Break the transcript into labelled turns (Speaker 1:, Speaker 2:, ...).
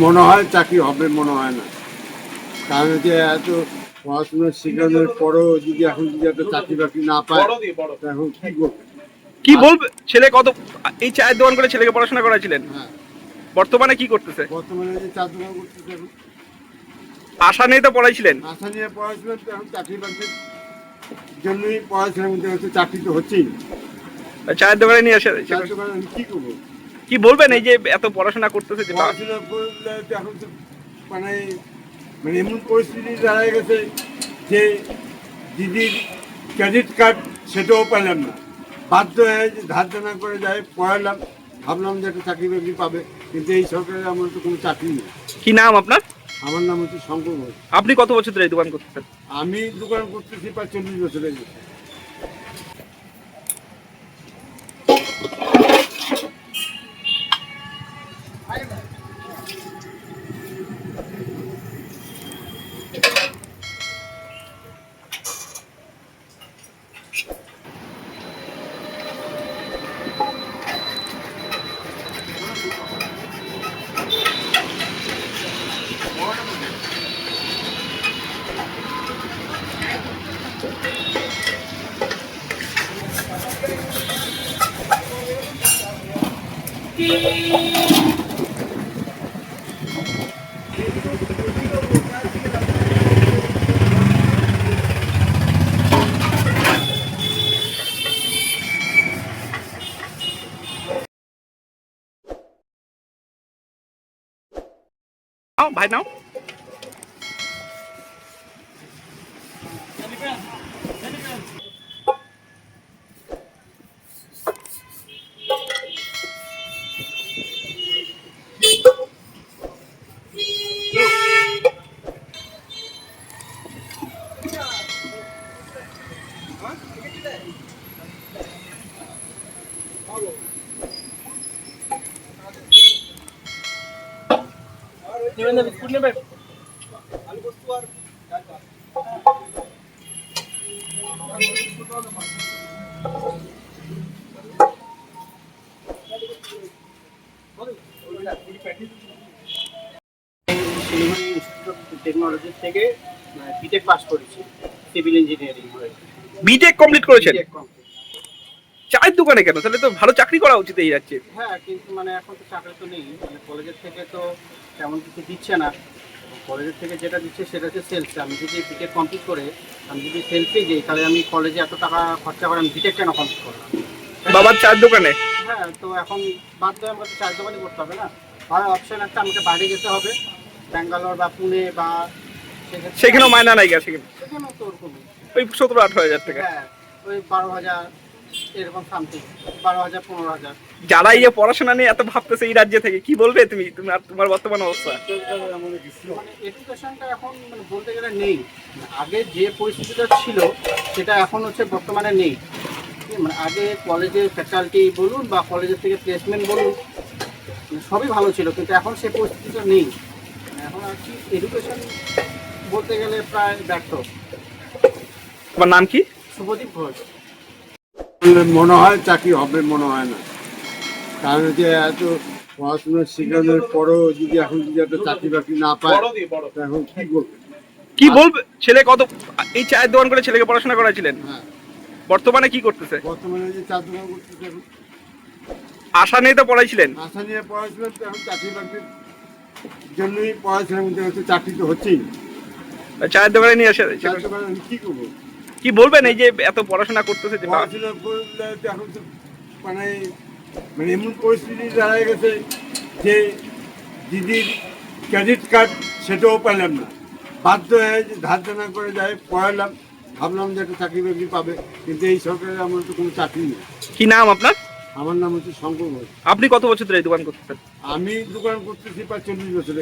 Speaker 1: মনে হয় চাকরি হবে মনে হয় না। কারণ হচ্ছে এত পড়াশোনা শেখানোর পরেও যদি এখন যদি একটা চাকরি বাকরি না পায় এখন কি করবে?
Speaker 2: কি বলবে? ছেলে কত এই চায়ের দোকান করে ছেলেকে পড়াশোনা করাছিলেন
Speaker 1: হ্যাঁ।
Speaker 2: বর্তমানে কি করতেছে?
Speaker 1: বর্তমানে যে চার দোকান করতেছে
Speaker 2: আশা নেই তো পড়াইছিলেন?
Speaker 1: আশা নিয়ে পড়াশোনা তো এখন চাকরি বাকরির জন্যই পড়াশোনার মধ্যে হচ্ছে চাকরি তো হচ্ছেই
Speaker 2: চায়ের দোকানে নিয়ে আসে
Speaker 1: চায়ের দোকানে আমি কি করব?
Speaker 2: কি বলবেন এই যে এত পড়াশোনা করতেছে যে
Speaker 1: পড়াশোনা এখন মানে মানে এমন পরিস্থিতি দাঁড়ায় গেছে যে দিদির ক্রেডিট কার্ড সেটাও পেলাম না। বাধ্য হয়ে যে ধার দেনা করে যাই পড়ালাম ভাবলাম যে একটা চাকরি বাকরি পাবে কিন্তু এই সরকারের আমার তো কোনো চাকরি নেই।
Speaker 2: কি নাম আপনার?
Speaker 1: আমার নাম হচ্ছে শঙ্কর ঘোষ।
Speaker 2: আপনি কত বছর ধরে দোকান করতেছেন?
Speaker 1: আমি দোকান করতেছি প্রায় চল্লিশ বছর
Speaker 2: ভাই নাও
Speaker 3: শিলিগুড়ি ইনস্টিটিউট অফ টেকনোলজি থেকে বিটেক পাস করেছি civil engineering
Speaker 2: B Tech complete করেছেন। চায়ের দোকানে কেন? তাহলে তো ভালো চাকরি করা উচিত এই যাচ্ছে
Speaker 3: হ্যাঁ কিন্তু মানে এখন তো চাকরি তো নেই। মানে কলেজের থেকে তো তেমন কিছু দিচ্ছে না। কলেজের থেকে যেটা দিচ্ছে সেটা হচ্ছে সেলস আমি যদি বিটেক কমপ্লিট করে আমি যদি সেলসেই যাই তাহলে আমি কলেজে এত টাকা খরচা করে আমি বিটেক কেন কমপ্লিট করলাম
Speaker 2: বাবার চায়ের দোকানে?
Speaker 3: হ্যাঁ তো এখন বাধ্য হয়ে আমাকে চার দোকানই করতে হবে না? হয় অপশন একটা আমাকে বাইরে যেতে হবে। ব্যাঙ্গালোর বা পুনে বা
Speaker 2: সেখানেও মায়না নাই গেছে
Speaker 3: সেখানেও তো ওরকমই।
Speaker 2: ওই সতেরো আঠারো হাজার টাকা।
Speaker 3: হ্যাঁ ওই বারো হাজার এরকম সামথিং বারো হাজার পনেরো হাজার।
Speaker 2: যারা এই যে পড়াশোনা নিয়ে এত ভাবতেছে এই রাজ্য থেকে কি বলবে তুমি? তোমার তোমার বর্তমান অবস্থা?
Speaker 3: মানে এডুকেশনটা এখন মানে বলতে গেলে নেই। আগে যে পরিস্থিতিটা ছিল সেটা এখন হচ্ছে বর্তমানে নেই। মানে আগে কলেজের ফ্যাকাল্টি বলুন বা কলেজের থেকে প্লেসমেন্ট বলুন মানে সবই ভালো ছিল কিন্তু এখন সে পরিস্থিতিটা নেই। মানে এখন আর কি এডুকেশন বলতে গেলে প্রায় ব্যর্থ।
Speaker 2: তোমার নাম কি?
Speaker 3: শুভদীপ ঘোষ।
Speaker 1: মনে হয় চাকরি হবে মনে হয় না। কারণ হচ্ছে এত পড়াশোনা শেখানোর পরেও যদি এখন যদি একটা চাকরি বাকরি না পায় এখন কি করবে
Speaker 2: কি বলবে? ছেলে কত এই চায়ের দোকান করে ছেলেকে পড়াশোনা করাছিলেন
Speaker 1: হ্যাঁ।
Speaker 2: বর্তমানে কি করতেছে?
Speaker 1: বর্তমানে যে চার দোকান করতেছে
Speaker 2: আশা নিয়ে তো পড়াইছিলেন।
Speaker 1: আশা নিয়ে পড়াশোনা তো এখন চাকরি বাকরির জন্যই হচ্ছে চাকরি তো হচ্ছেই।
Speaker 2: চায়ের দোকানে নিয়ে আসে
Speaker 1: কি করব?
Speaker 2: কি বলবেন এই যে এত পড়াশোনা করতেছে যে
Speaker 1: পড়াশোনা করলে এখন তো মানে মানে এমন পরিস্থিতি দাঁড়ায় গেছে যে দিদির ক্রেডিট কার্ড সেটাও পেলাম না। বাধ্য হয়ে যে ধার দেনা করে যাই পড়ালাম ভাবলাম যে একটা চাকরি বাকরি পাবে কিন্তু এই সরকারের আমার তো কোনো চাকরি নেই।
Speaker 2: কি নাম আপনার?
Speaker 1: আমার নাম হচ্ছে শঙ্কর ঘোষ।
Speaker 2: আপনি কত বছর ধরে এই দোকান করতেছেন?
Speaker 1: আমি দোকান করতেছি প্রায় চল্লিশ বছর